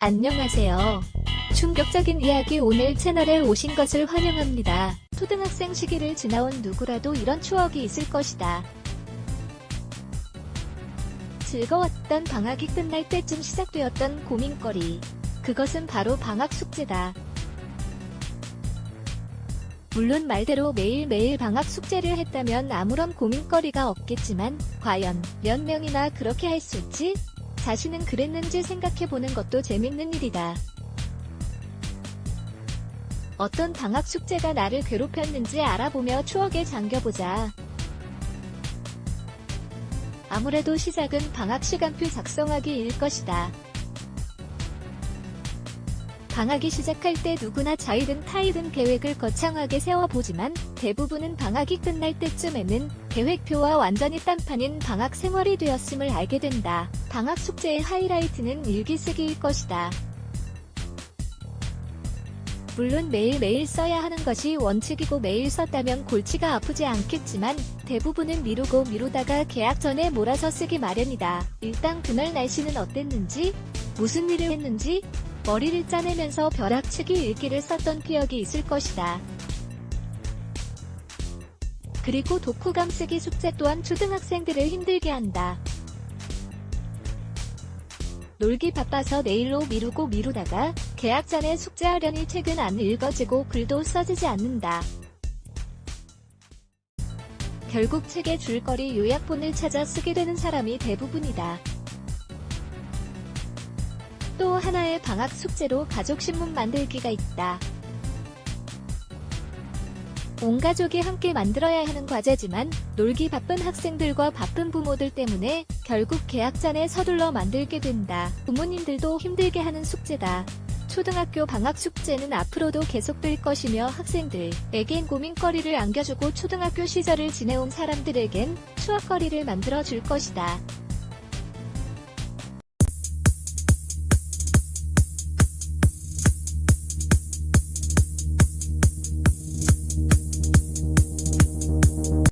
안녕하세요. 충격적인 이야기 오늘 채널에 오신 것을 환영합니다. 초등학생 시기를 지나온 누구라도 이런 추억이 있을 것이다. 즐거웠던 방학이 끝날 때쯤 시작되었던 고민거리. 그것은 바로 방학 숙제다. 물론 말대로 매일매일 방학 숙제를 했다면 아무런 고민거리가 없겠지만, 과연 몇 명이나 그렇게 할 수 있지? 자신은 그랬는지 생각해보는 것도 재밌는 일이다. 어떤 방학 숙제가 나를 괴롭혔는지 알아보며 추억에 잠겨보자. 아무래도 시작은 방학 시간표 작성하기일 것이다. 방학이 시작할 때 누구나 자이든 타이든 계획을 거창하게 세워보지만 대부분은 방학이 끝날 때쯤에는 계획표와 완전히 딴판인 방학 생활이 되었음을 알게 된다. 방학 숙제의 하이라이트는 일기 쓰기일 것이다. 물론 매일매일 써야 하는 것이 원칙이고 매일 썼다면 골치가 아프지 않겠지만 대부분은 미루고 미루다가 계약 전에 몰아서 쓰기 마련이다. 일단 그날 날씨는 어땠는지, 무슨 일을 했는지, 머리를 짜내면서 벼락치기 일기를 썼던 기억이 있을 것이다. 그리고 독후감 쓰기 숙제 또한 초등학생들을 힘들게 한다. 놀기 바빠서 내일로 미루고 미루다가 계약 전에 숙제하려니 책은 안 읽어지고 글도 써지지 않는다. 결국 책의 줄거리 요약본을 찾아 쓰게 되는 사람이 대부분이다. 또 하나의 방학 숙제로 가족신문 만들기가 있다. 온 가족이 함께 만들어야 하는 과제지만 놀기 바쁜 학생들과 바쁜 부모들 때문에 결국 계약 전에 서둘러 만들게 된다. 부모님들도 힘들게 하는 숙제다. 초등학교 방학 숙제는 앞으로도 계속될 것이며 학생들에겐 고민거리를 안겨주고 초등학교 시절을 지내온 사람들에겐 추억거리를 만들어 줄 것이다.